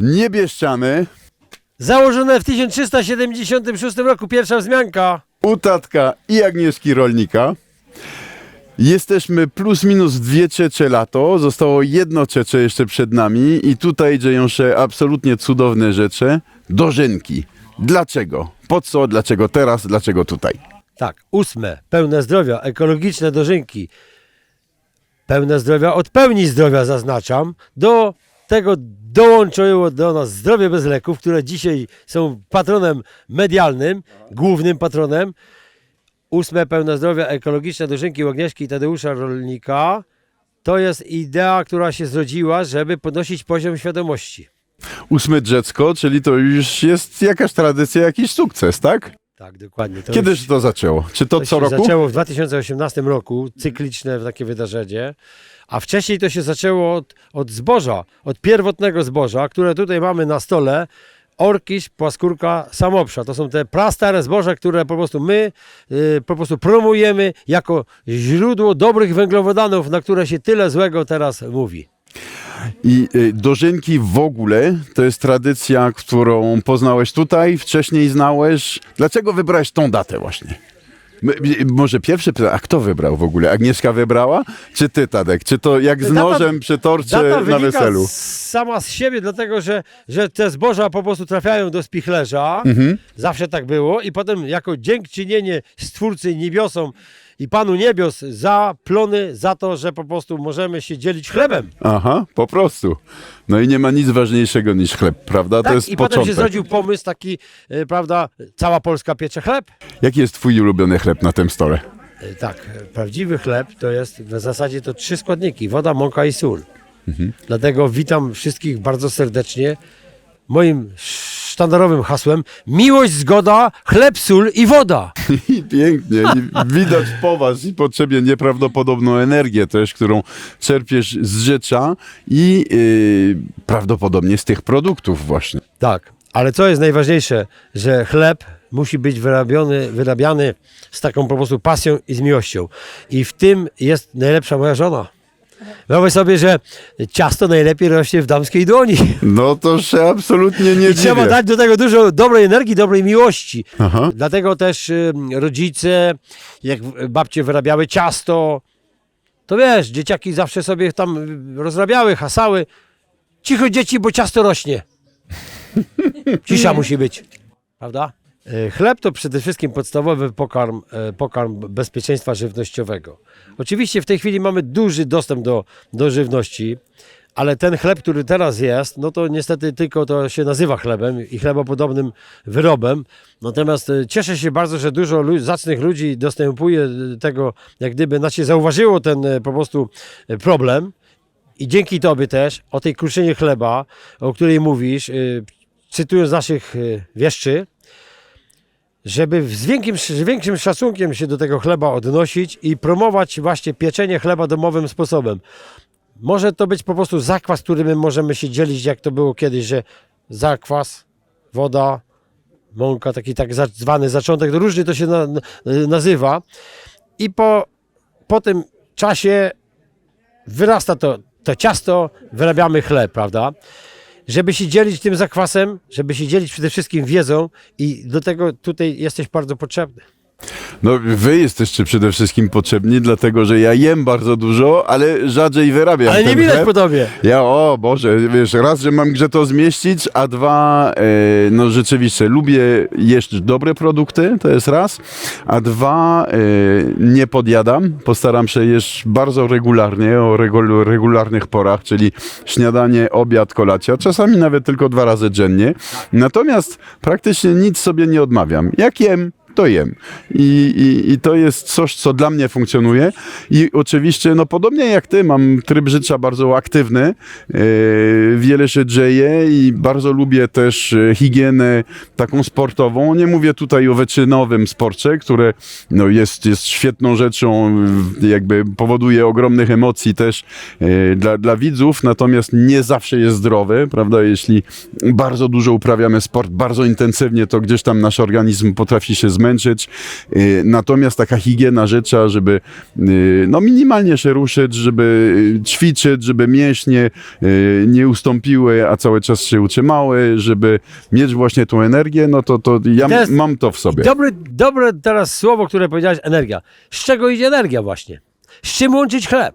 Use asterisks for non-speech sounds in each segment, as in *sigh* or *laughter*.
Niebieszczany, Założone w 1376 roku, pierwsza wzmianka. u tatka i Agnieszki Rolnika. Jesteśmy plus minus dwie czecze lato, zostało jedno czecze jeszcze przed nami i tutaj dzieją się absolutnie cudowne rzeczy. Dożynki. Dlaczego? Po co? Dlaczego teraz? Dlaczego tutaj? Tak, ósme, pełne zdrowia, ekologiczne dożynki. Pełne zdrowia od pełni zdrowia zaznaczam. Do tego dołączyło do nas zdrowie bez leków, które dzisiaj są patronem medialnym, głównym patronem. Ósme, pełne zdrowia, ekologiczne dożynki u Agnieszki i Tadeusza Rolnika. To jest idea, która się zrodziła, żeby podnosić poziom świadomości. Ósme dziecko, czyli to już jest jakaś tradycja, jakiś sukces, tak? Tak, dokładnie. To Kiedy już- się to zaczęło? Czy to To co roku? zaczęło w 2018 roku, cykliczne takie wydarzenie, a wcześniej to się zaczęło od, od zboża, od pierwotnego zboża, które tutaj mamy na stole. Orkisz, płaskórka, samopsza. To są te prastare zboża, które po prostu my y, po prostu promujemy jako źródło dobrych węglowodanów, na które się tyle złego teraz mówi. I y, dożynki w ogóle to jest tradycja, którą poznałeś tutaj, wcześniej znałeś. Dlaczego wybrałeś tą datę właśnie? Może pierwsze pytanie, a kto wybrał w ogóle? Agnieszka wybrała? Czy ty, Tadek? Czy to jak z Data- nożem przy torcie Data na wynika weselu? z- sama z siebie, dlatego że, że te zboża po prostu trafiają do spichlerza. Mhm. Zawsze tak było. I potem jako dziękczynienie Stwórcy Niebiosom i Panu Niebios za plony, za to, że po prostu możemy się dzielić chlebem. Aha, po prostu. No i nie ma nic ważniejszego niż chleb, prawda? Tak? to jest I potem się początek. zrodził pomysł taki, e, prawda, cała Polska piecze chleb. Jaki jest twój ulubiony chleb na tym stole? E, Tak, prawdziwy chleb to jest w zasadzie to trzy składniki: woda, mąka i sól. Dlatego witam wszystkich bardzo serdecznie. Moim sztandarowym hasłem miłość, zgoda, chleb, sól i woda. *laughs* I pięknie. I widać po was i po ciebie nieprawdopodobną energię też, którą czerpiesz z rzecza i yy, prawdopodobnie z tych produktów właśnie. Tak, ale co jest najważniejsze, że chleb musi być wyrabiony, wyrabiany z taką po prostu pasją i z miłością. I w tym jest najlepsza moja żona. Wyobraź sobie, że ciasto najlepiej rośnie w damskiej dłoni. No to się absolutnie nie I trzeba dziwię. dać do tego dużo dobrej energii, dobrej miłości. Aha. Dlatego też y, rodzice, jak babcie wyrabiały ciasto, to wiesz, dzieciaki zawsze sobie tam rozrabiały, hasały. Cicho dzieci, bo ciasto rośnie. Cisza musi być, prawda? E, Chleb to przede wszystkim podstawowy pokarm, e, pokarm bezpieczeństwa żywnościowego. Oczywiście w tej chwili mamy duży dostęp do, do żywności, ale ten chleb, który teraz jest, no to niestety tylko to się nazywa chlebem i chlebopodobnym wyrobem. Natomiast e, cieszę się bardzo, że dużo zacnych ludzi dostępuje tego, jak gdyby, znaczy zauważyło ten po prostu problem. I dzięki Tobie też o tej kruszynie chleba, o której mówisz, cytując naszych wieszczy, żeby z większym, z większym szacunkiem się do tego chleba odnosić i promować właśnie pieczenie chleba domowym sposobem. Może to być po prostu zakwas, którym my możemy się dzielić, jak to było kiedyś, że zakwas, woda, mąka, taki tak zwany zaczątek, różnie to się na, nazywa. I po, po tym czasie wyrasta to, to ciasto, wyrabiamy chleb, prawda? Żeby się dzielić tym zakwasem, żeby się dzielić przede wszystkim wiedzą i do tego tutaj jesteś bardzo potrzebny. No wy jesteście przede wszystkim potrzebni, dlatego że ja jem bardzo dużo, ale rzadziej wyrabiam Ale nie ten widać chleb. po tobie. Ja, o Boże, wiesz, raz, że mam gdzie to zmieścić, a dwa, e, no rzeczywiście, lubię jeść dobre produkty, to jest raz, a dwa, e, nie podjadam, postaram się jeść bardzo regularnie, o regul, regularnych porach, czyli śniadanie, obiad, kolacja, czasami nawet tylko dwa razy dziennie, natomiast praktycznie nic sobie nie odmawiam. Jak jem, to jem. I, i, I to jest coś, co dla mnie funkcjonuje. I oczywiście, no podobnie jak ty, mam tryb życia bardzo aktywny. E, wiele się dzieje i bardzo lubię też e, higienę taką sportową. Nie mówię tutaj o wyczynowym sporcie, które no, jest, jest świetną rzeczą, w- jakby powoduje ogromnych emocji też dla, dla widzów, natomiast nie zawsze jest zdrowy, prawda? Jeśli bardzo dużo uprawiamy sport, bardzo intensywnie, to gdzieś tam nasz organizm potrafi się zmęczyć. Y, Natomiast taka higiena życia, żeby y, no minimalnie się ruszyć, żeby y, ćwiczyć, żeby mięśnie nie ustąpiły, a cały czas się utrzymały, żeby mieć właśnie tą energię, no to, to ja mam to w sobie. Dobre, dobre teraz słowo, które powiedziałeś, energia. Z czego idzie energia właśnie? Z czym łączyć chleb?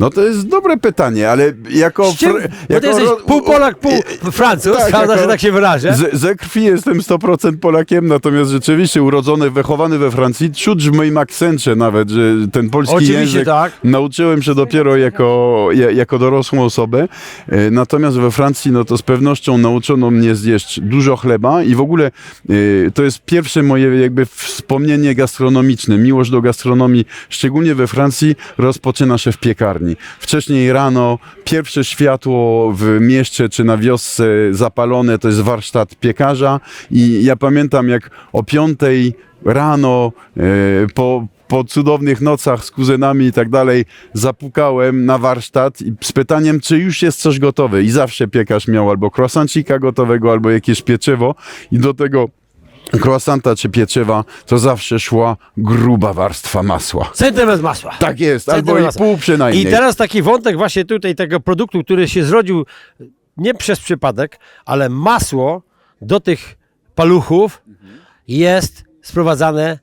No to jest dobre pytanie, ale jako... Czym? fr- Bo ty jesteś ro- pół Polak, pół Francuz, tak, prawda, jako- że tak się wyrażę? Ze, ze krwi jestem 100% Polakiem, natomiast rzeczywiście urodzony, wychowany we Francji, czuć w moim akcencie nawet, że ten polski Oczywiście język tak. nauczyłem się dopiero jako, ja- jako dorosłą osobę. E, Natomiast we Francji, no to z pewnością nauczono mnie zjeść dużo chleba i w ogóle e, to jest pierwsze moje jakby wspomnienie gastronomiczne. Miłość do gastronomii, szczególnie we Francji, rozpoczyna się w piekarni. Wcześniej rano, pierwsze światło w mieście czy na wiosce zapalone, to jest warsztat piekarza. I ja pamiętam jak o piątej rano e, po, po cudownych nocach z kuzynami i tak dalej zapukałem na warsztat z pytaniem, czy już jest coś gotowe. I zawsze piekarz miał albo croissancika gotowego, albo jakieś pieczywo. I do tego croissanta czy pieczywa to zawsze szła gruba warstwa masła. Centymetr masła. Tak jest, albo Centymetr i masła. pół przynajmniej. I teraz taki wątek właśnie tutaj tego produktu, który się zrodził nie przez przypadek, ale masło do tych paluchów jest sprowadzane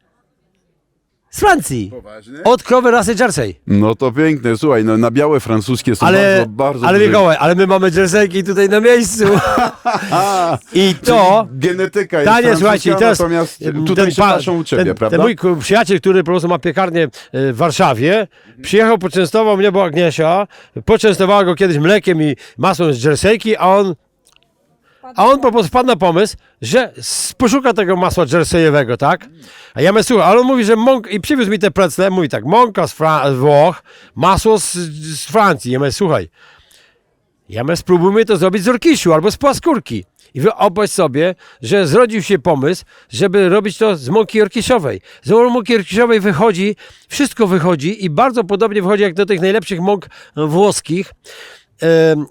z Francji. Poważnie? Od krowy rasy Jersey. No to piękne, słuchaj, no, na białe francuskie są Ale, bardzo, bardzo ale duże- Mikołaj, ale my mamy Jerseyki tutaj na miejscu. *laughs* I to... genetyka jest Tanie, słuchajcie, i teraz natomiast tutaj się pa- naszą u ciebie, ten, prawda? Ten mój ku- przyjaciel, który po prostu ma piekarnię e, w Warszawie, przyjechał, poczęstował mnie, bo Agniesia, poczęstowała go kiedyś mlekiem i masłem z jerseyki, a on a on po prostu wpadł na pomysł, że s- poszuka tego masła jerseyowego, tak? A ja mówię, słuchaj, ale on mówi, że mąk... I przywiózł mi te precle, mówi tak, mąka z, Fra- z Włoch, masło z, z Francji. Ja mówię, słuchaj, ja my spróbujmy to zrobić z orkiszu albo z płaskórki. I wyobraź sobie, że zrodził się pomysł, żeby robić to z mąki orkiszowej. Z mąki orkiszowej wychodzi, wszystko wychodzi i bardzo podobnie wychodzi jak do tych najlepszych mąk włoskich.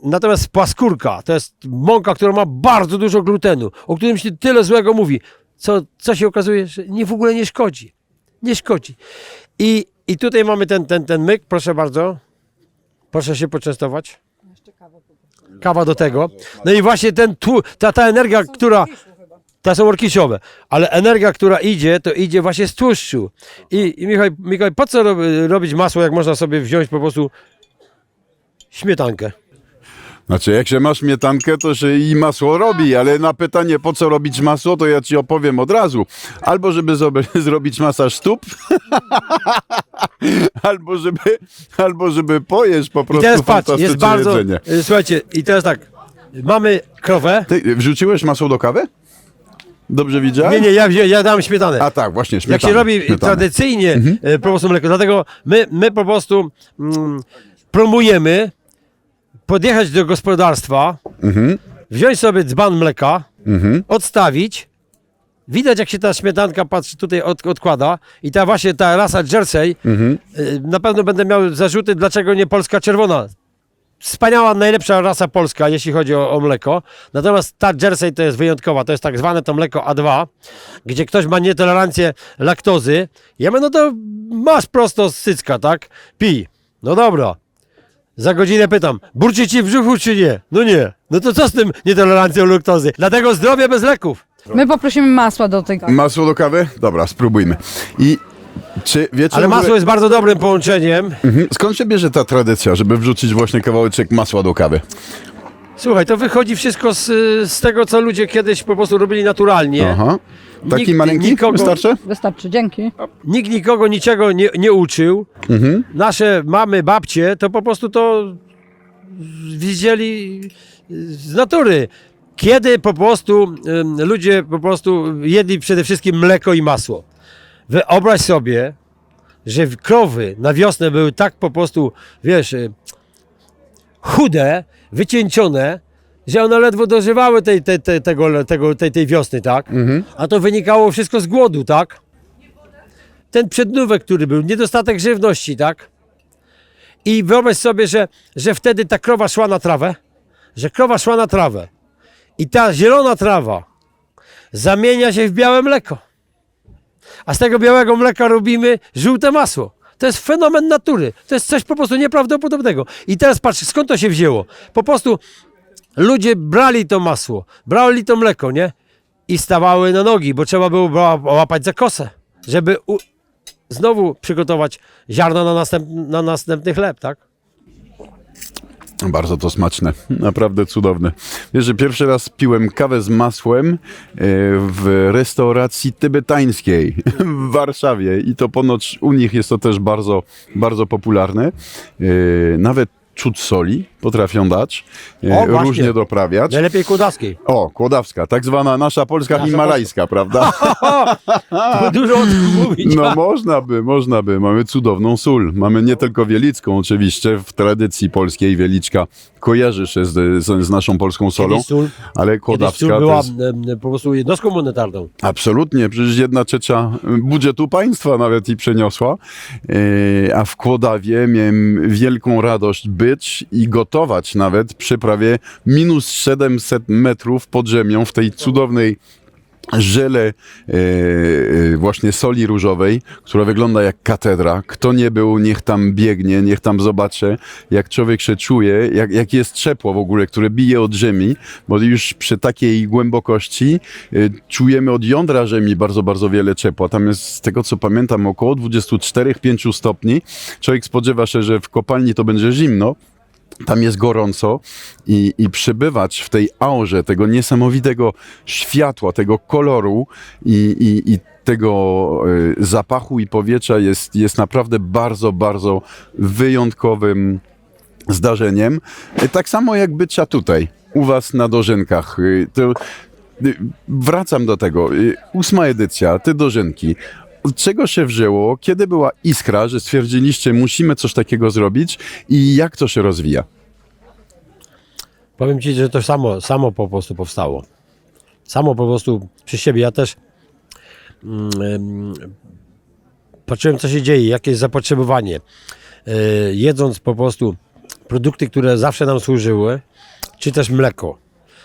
Natomiast płaskórka to jest mąka, która ma bardzo dużo glutenu, o którym się tyle złego mówi, co, co się okazuje, że nie w ogóle nie szkodzi. Nie szkodzi. I, i tutaj mamy ten, ten, ten myk, proszę bardzo. Proszę się poczęstować kawa do tego. No i właśnie ten tłu, ta, ta energia, która. To są orkiszowe, ale energia, która idzie, to idzie właśnie z tłuszczu. I, i Michał, Michał, po co rob, robić masło, jak można sobie wziąć po prostu śmietankę? Znaczy, jak się masz śmietankę, to się i masło robi, ale na pytanie, po co robić masło, to ja ci opowiem od razu. Albo żeby *laughs* zrobić masaż stóp, *laughs* albo żeby, albo żeby pojeść po I prostu teraz patrz, fantastyczne jest bardzo. jedzenie. Słuchajcie, i teraz tak. Mamy krowę. Ty wrzuciłeś masło do kawy? Dobrze widziałem? Nie, nie, ja, wzię- ja dam śmietanę. A tak, właśnie, Jak śmietanę. się robi śmietanę. tradycyjnie Mhm. e, po prostu mleko. Dlatego my, my po prostu mm, promujemy podjechać do gospodarstwa, Mhm. wziąć sobie dzban mleka, odstawić. Widać, jak się ta śmietanka patrzy, tutaj od, odkłada i ta właśnie ta rasa Jersey, Mhm. y, na pewno będę miał zarzuty, dlaczego nie polska czerwona. Wspaniała, najlepsza rasa polska, jeśli chodzi o, o mleko. Natomiast ta Jersey to jest wyjątkowa, to jest tak zwane to mleko A2, gdzie ktoś ma nietolerancję laktozy. Ja mówię, no to masz prosto z cycka, tak? Pij. No dobra. Za godzinę pytam, burczy ci w brzuchu czy nie? No nie. No to co z tym nietolerancją laktozy? Dlatego zdrowie bez leków. My poprosimy masła do tego. Masło do kawy? Dobra, spróbujmy. I czy wiecie... Ale w ogóle- masło jest bardzo dobrym połączeniem. Mhm. Skąd się bierze ta tradycja, żeby wrzucić właśnie kawałeczek masła do kawy? Słuchaj, to wychodzi wszystko z, z tego, co ludzie kiedyś po prostu robili naturalnie. Aha. Taki Nikt- maleńki nikogo- wystarczy? Wystarczy, dzięki. Nikt nikogo niczego nie, nie uczył. Mhm. Nasze mamy, babcie, to po prostu to widzieli z natury. Kiedy po prostu ludzie po prostu jedli przede wszystkim mleko i masło. Wyobraź sobie, że w- krowy na wiosnę były tak po prostu, wiesz, chude, wycieńczone, że one ledwo dożywały tej, tej, tej, tego, tego, tej, tej wiosny, tak? A to wynikało wszystko z głodu, tak? Ten przednówek, który był, niedostatek żywności, tak? I wyobraź sobie, że, że wtedy ta krowa szła na trawę, że krowa szła na trawę i ta zielona trawa zamienia się w białe mleko. a z tego białego mleka robimy żółte masło. To jest fenomen natury. To jest coś po prostu nieprawdopodobnego. I teraz patrz, skąd to się wzięło? Po prostu ludzie brali to masło, brali to mleko, nie? I stawały na nogi, bo trzeba było ła- łapać za kosę, żeby znowu przygotować ziarno na, następ... na następny chleb, tak? Bardzo to smaczne, *laughs* naprawdę cudowne. Wiesz, że pierwszy raz piłem kawę z masłem e, w restauracji tybetańskiej *laughs* w Warszawie i to ponoć u nich jest to też bardzo, bardzo popularne. E, Nawet czut soli potrafią dać, e, O, właśnie. różnie doprawiać. Najlepiej kudawskiej. O, kłodawska, tak zwana nasza polska Nasza himalajska, prawda? *laughs* To dużo o tym mówić. No można by, można by. Mamy cudowną sól. Mamy nie tylko wielicką, oczywiście. W tradycji polskiej wieliczka kojarzy się z, z, z naszą polską solą, Kiedyś sól, ale kłodawska sól to była jest... po prostu jednostką monetarną. Absolutnie, przecież jedna trzecia budżetu państwa nawet i przeniosła. E, A w Kłodawie miałem wielką radość być i gotować nawet przy prawie minus 700 metrów pod ziemią w tej cudownej żele e, e, właśnie soli różowej, która wygląda jak katedra. Kto nie był, niech tam biegnie, niech tam zobaczy, jak człowiek się czuje, jak, jak jest ciepło w ogóle, które bije od ziemi, bo już przy takiej głębokości e, czujemy od jądra ziemi bardzo, bardzo wiele ciepła. Tam jest, z tego co pamiętam, około 24-5 stopni. Człowiek spodziewa się, że w kopalni to będzie zimno, tam jest gorąco i, i przebywać w tej aurze tego niesamowitego światła, tego koloru i, i, i tego y, zapachu i powietrza jest, jest naprawdę bardzo, bardzo wyjątkowym zdarzeniem. Y, Tak samo jak bycia tutaj, u Was na Dożynkach. Y, To, wracam do tego. Ósma edycja, te Dożynki. Od czego się wzięło? Kiedy była iskra, że stwierdziliście, musimy coś takiego zrobić i jak to się rozwija? Powiem ci, że to samo, samo po prostu powstało. Samo po prostu przy siebie. Ja też mm, em, patrzyłem, co się dzieje, jakie jest zapotrzebowanie. E, jedząc po prostu produkty, które zawsze nam służyły, czy też mleko,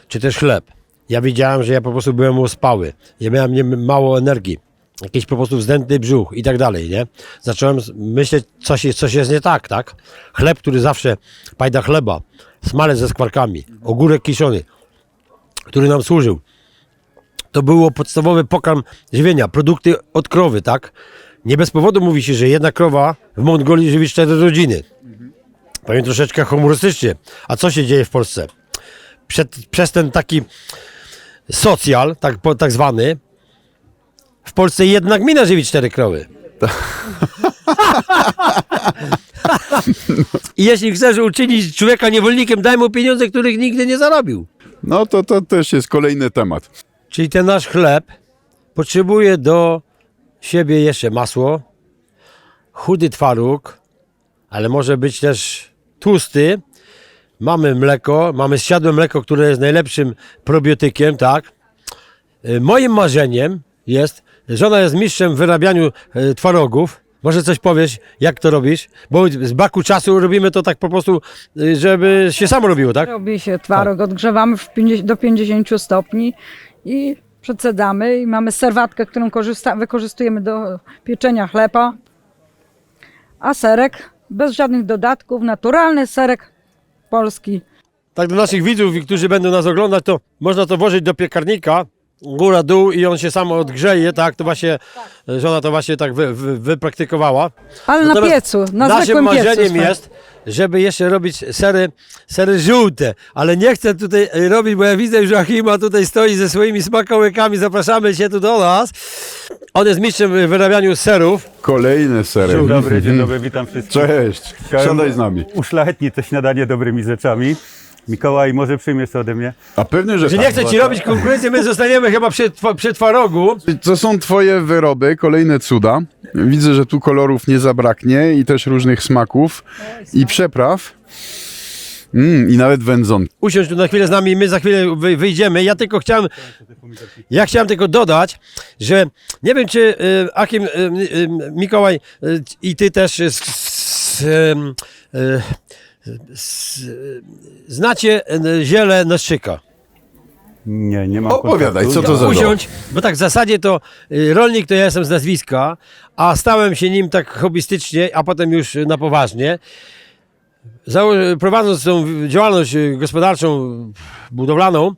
czy też chleb. Ja wiedziałem, że ja po prostu byłem uspały. Ja miałem nie, mało energii. Jakiś po prostu wzdętny brzuch i tak dalej, nie? Zacząłem myśleć, coś jest, coś jest nie tak, tak? Chleb, który zawsze, pajda chleba, smalec ze skwarkami, ogórek kiszony, który nam służył. To było podstawowy pokarm żywienia, produkty od krowy, tak? Nie bez powodu mówi się, że jedna krowa w Mongolii żywi cztery rodziny. Powiem troszeczkę humorystycznie. A co się dzieje w Polsce? Przed, przez ten taki socjal, tak, tak zwany, w Polsce jedna gmina żywi cztery krowy. *laughs* I jeśli chcesz uczynić człowieka niewolnikiem, daj mu pieniądze, których nigdy nie zarobił. No to, to też jest kolejny temat. Czyli ten nasz chleb potrzebuje do siebie jeszcze masło, chudy twaróg, ale może być też tłusty. Mamy mleko, mamy zsiadłe mleko, które jest najlepszym probiotykiem, tak? Y, Moim marzeniem jest, żona jest mistrzem w wyrabianiu y, twarogów. Może coś powiesz, jak to robisz? Bo z braku czasu robimy to tak po prostu, y, żeby się samo robiło, tak? Robi się twaróg, odgrzewamy w 50, do 50 stopni i przecedamy i mamy serwatkę, którą korzysta, wykorzystujemy do pieczenia chleba. A serek bez żadnych dodatków, naturalny serek polski. Tak dla naszych widzów, i którzy będą nas oglądać, to można to włożyć do piekarnika, góra, dół i on się sam odgrzeje, tak? To właśnie, żona to właśnie tak wy, wy, wypraktykowała. Ale na Natomiast piecu, na Naszym zwykłym piecu. marzeniem jest, żeby jeszcze robić sery, sery żółte, ale nie chcę tutaj robić, bo ja widzę, że Joachima tutaj stoi ze swoimi smakołykami, zapraszamy się tu do nas. On jest mistrzem w wyrabianiu serów. Kolejny serek. Dzień dobry, dzień dobry, witam wszystkich. Cześć, siadaj z nami. Uszlachetnić to śniadanie dobrymi rzeczami. Mikołaj, może przyjmiesz to ode mnie? A pewnie, że Że tak. nie chcę ci robić konkurencji, my zostaniemy chyba przy, twa- przy twarogu. To są twoje wyroby, kolejne cuda. Widzę, że tu kolorów nie zabraknie i też różnych smaków i przepraw. Mm, I nawet wędzonki. usiąść tu na chwilę z nami i my za chwilę wy, wyjdziemy. Ja tylko chciałem, ja chciałem tylko dodać, że nie wiem, czy y, Achim, y, y, Mikołaj y, i ty też s- s- y, znacie y, ziele naszczyka. Nie, nie mam Opowiadaj, kontaktu. co to za usiąść, bo tak w zasadzie to y, rolnik to ja jestem z nazwiska, a stałem się nim tak hobbystycznie, a potem już na poważnie. Zało- prowadząc tą działalność y, gospodarczą, budowlaną,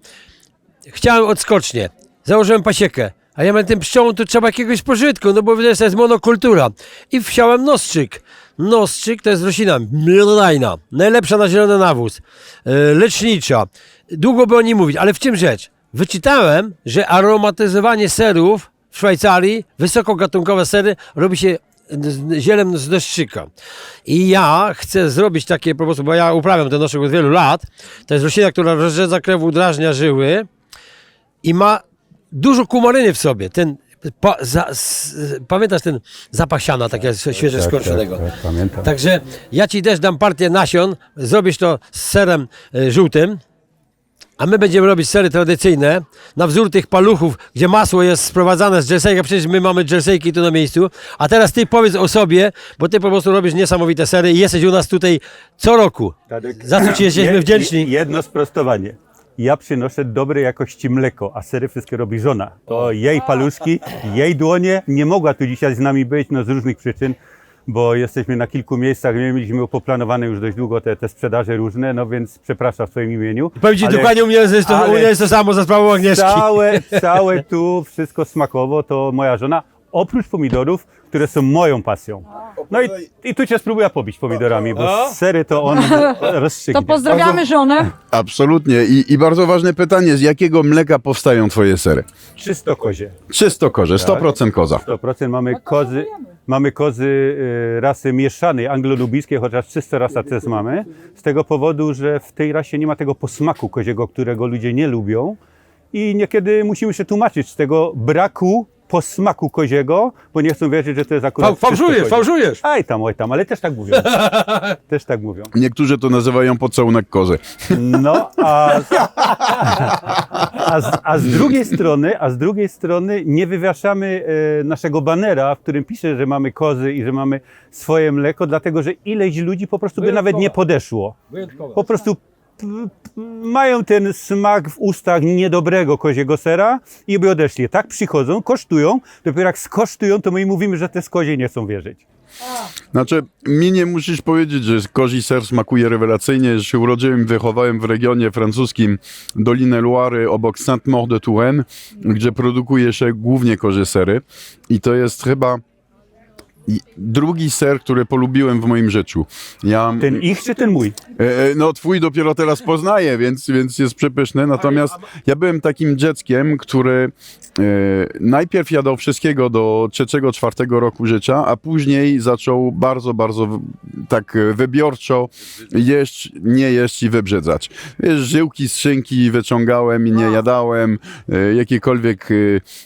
chciałem odskocznie. Założyłem pasiekę. A ja miałem tym pszczołom, to trzeba jakiegoś pożytku, no bo to jest monokultura. I wsiałem nostrzyk. Nostrzyk to jest roślina miododajna, najlepsza na zielony nawóz, e, lecznicza. Długo by o niej mówić, ale w czym rzecz? Wyczytałem, że aromatyzowanie serów w Szwajcarii, wysokogatunkowe sery, robi się zielem z deszczyka. I ja chcę zrobić takie po prostu, bo ja uprawiam ten noszek od wielu lat. To jest roślina, która rozrzedza krew, udrażnia żyły i ma dużo kumaryny w sobie. Ten, pa, za, s, pamiętasz ten zapach siana, takie świeże Tak, skorczonego. tak, tak, pamiętam. Także ja ci też dam partię nasion, zrobisz to z serem e, żółtym, a my będziemy robić sery tradycyjne, na wzór tych paluchów, gdzie masło jest sprowadzane z Jerseyka, przecież my mamy Jerseyki tu na miejscu. A teraz ty powiedz o sobie, bo ty po prostu robisz niesamowite sery i jesteś u nas tutaj co roku. Tadek, Za co ci jesteśmy je- wdzięczni. Jedno sprostowanie. Ja przynoszę dobrej jakości mleko, a sery wszystkie robi żona. To jej paluszki, jej dłonie. Nie mogła tu dzisiaj z nami być, no z różnych przyczyn, bo jesteśmy na kilku miejscach, my mieliśmy poplanowane już dość długo te, te sprzedaże różne, no więc przepraszam w swoim imieniu. Powiem ci Ale dokładnie, u mnie jest to, u ale mnie jest to samo za sprawą Agnieszki. Całe, *laughs* całe tu wszystko smakowo to moja żona, oprócz pomidorów, które są moją pasją. No i, i tu cię spróbuję pobić pomidorami, bo sery to on *laughs* rozstrzygnie. To pozdrawiamy żonę. Absolutnie. I, I bardzo ważne pytanie, z jakiego mleka powstają twoje sery? Czysto kozie. Czysto korze, 100% koza. 100% mamy kozy, mamy kozy rasy mieszanej, anglolubijskiej, chociaż czysto rasa też mamy. Z tego powodu, że w tej rasie nie ma tego posmaku koziego, którego ludzie nie lubią. I niekiedy musimy się tłumaczyć z tego braku posmaku koziego, bo nie chcą wierzyć, że to jest akurat Fał- fałszujesz, fałszujesz. Aj tam, oj tam, ale też tak mówią. *laughs* też tak mówią. Niektórzy to nazywają pocałunek kozy. No, a z, *laughs* a, z, a z drugiej strony, a z drugiej strony nie wywieszamy e, naszego banera, w którym pisze, że mamy kozy i że mamy swoje mleko, dlatego że ileś ludzi po prostu by nawet nie podeszło. Po prostu mają ten smak w ustach niedobrego koziego sera i by odeszli. Tak przychodzą, kosztują, dopiero jak skosztują, to my im mówimy, że te z kozie nie chcą wierzyć. Znaczy, mi nie musisz powiedzieć, że kozi ser smakuje rewelacyjnie. że się urodziłem i wychowałem w regionie francuskim Dolinę Loire obok Saint-Maur de Touraine, gdzie produkuje się głównie kozie sery. I to jest chyba i- drugi ser, który polubiłem w moim życiu. Ja, Ten ich czy ten mój? E, e, No, twój dopiero teraz poznaję, więc, więc jest przepyszny. Natomiast ja byłem takim dzieckiem, który e, najpierw jadał wszystkiego do trzeciego, czwartego roku życia, a później zaczął bardzo, bardzo w- tak e, wybiorczo jeść, nie jeść i wybrzydzać. Wiesz, żyłki z szynki wyciągałem i nie jadałem, e, jakiekolwiek, e,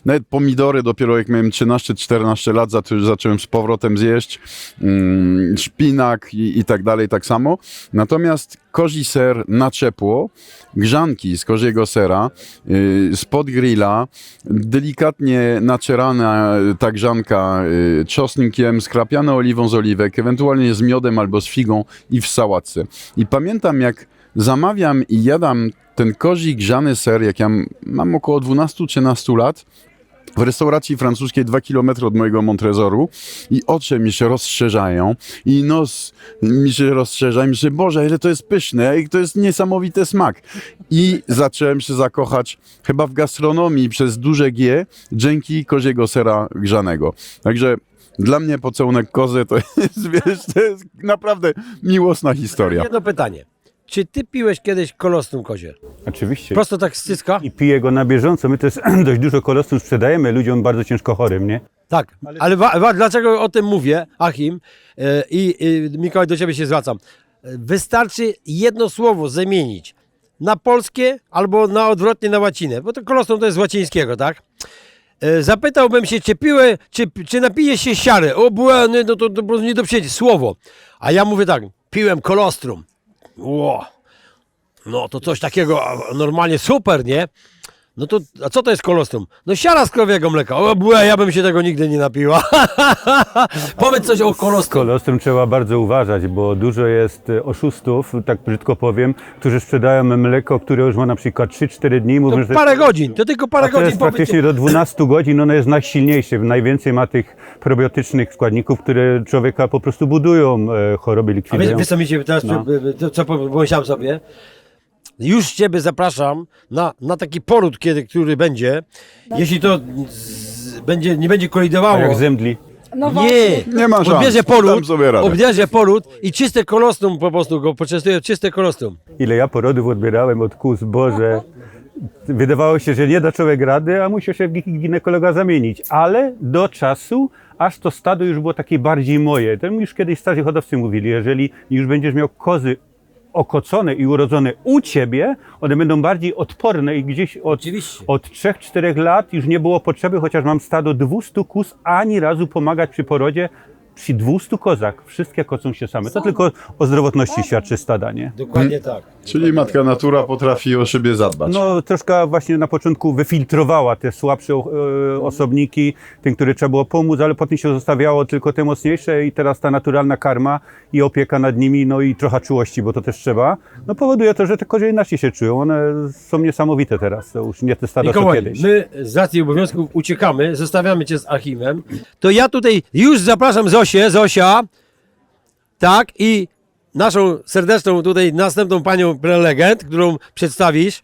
nawet pomidory dopiero jak miałem 13-14 lat zaczą- zacząłem z powrotem zjeść, mm, szpinak i, i tak dalej, tak samo. Natomiast kozi ser na ciepło, grzanki z koziego sera, yy, spod grilla, delikatnie nacierana y, ta grzanka y, czosnkiem, skrapiane oliwą z oliwek, ewentualnie z miodem albo z figą i w sałatce. I pamiętam jak zamawiam i jadam ten kozi grzany ser, jak ja mam około 12-13 lat, w restauracji francuskiej dwa kilometry od mojego Montresoru i oczy mi się rozszerzają i nos mi się rozszerza i myślę, Boże, ile to jest pyszne i to jest niesamowity smak. I zacząłem się zakochać chyba w gastronomii przez duże G dzięki koziego sera grzanego. Także dla mnie pocałunek kozy to *laughs* jest, wiesz, to jest naprawdę miłosna historia. Jedno pytanie. Czy ty piłeś kiedyś kolostrum kozie? Oczywiście. Prosto tak z cycka? I piję go na bieżąco. My też *clears throat* dość dużo kolostrum sprzedajemy ludziom bardzo ciężko chorym, nie? Tak, ale wa, wa, dlaczego o tym mówię, Achim, e, i i Mikołaj, do ciebie się zwracam. E, Wystarczy jedno słowo zamienić na polskie albo na odwrotnie na łacinę, bo to kolostrum to jest z łacińskiego, tak? E, Zapytałbym się, czy piłe, czy, czy napije się siary? O, błędy, no to, to po prostu nie do przyjęcia. Słowo. A ja mówię tak, piłem kolostrum. Ło. No to coś takiego normalnie super, nie? No to, a co to jest kolostrum? No siara z krowiego mleka. O, błe, ja bym się tego nigdy nie napiła. *laughs* Powiedz coś o Z kolostrum. kolostrum trzeba bardzo uważać, bo dużo jest e, oszustów, tak brzydko powiem, którzy sprzedają mleko, które już ma na przykład 3-4 dni. Mówią, To że parę godzin, to tylko parę to godzin. jest powiedz- praktycznie do 12 *laughs* godzin, ono jest najsilniejsze, najwięcej ma tych probiotycznych składników, które człowieka po prostu budują, e, choroby A wiesz, likwidują. wiesz co mi się teraz, No. to, co pomyślałem sobie? Już Ciebie zapraszam na, na taki poród, kiedy, który będzie. Jeśli to z, będzie, nie będzie kolidowało. jak zemdli. No Nie, Nie ma szans. Odbierze Dam poród, sobie radę. odbierze poród i czyste kolostrum po prostu go poczęstuje, czyste kolostrum. Ile ja porodów odbierałem od kus, Boże. Wydawało się, że nie da człowiek rady, a musiał się w gi- ginekologa zamienić. Ale do czasu, aż to stado już było takie bardziej moje. To mi już kiedyś starzy hodowcy mówili, jeżeli już będziesz miał kozy okocone i urodzone u ciebie, one będą bardziej odporne i gdzieś od, Oczywiście. od 3-4 lat już nie było potrzeby, chociaż mam stado 200 kus, ani razu pomagać przy porodzie przy 200 kozach. Wszystkie kocą się same. To tylko o zdrowotności świadczy stada, nie? Dokładnie tak. Czyli matka natura potrafi o siebie zadbać. No troszkę właśnie na początku wyfiltrowała te słabsze e, osobniki, tym, które trzeba było pomóc, ale potem się zostawiało tylko te mocniejsze i teraz ta naturalna karma i opieka nad nimi, no i trochę czułości, bo to też trzeba, no powoduje to, że te kozie inaczej się czują. One są niesamowite teraz, to już nie te stada co Mikołaj, kiedyś. my z racji obowiązków uciekamy, zostawiamy cię z archiwem. To ja tutaj już zapraszam Zosię, Zosia, tak, i naszą serdeczną tutaj następną panią prelegent, którą przedstawisz.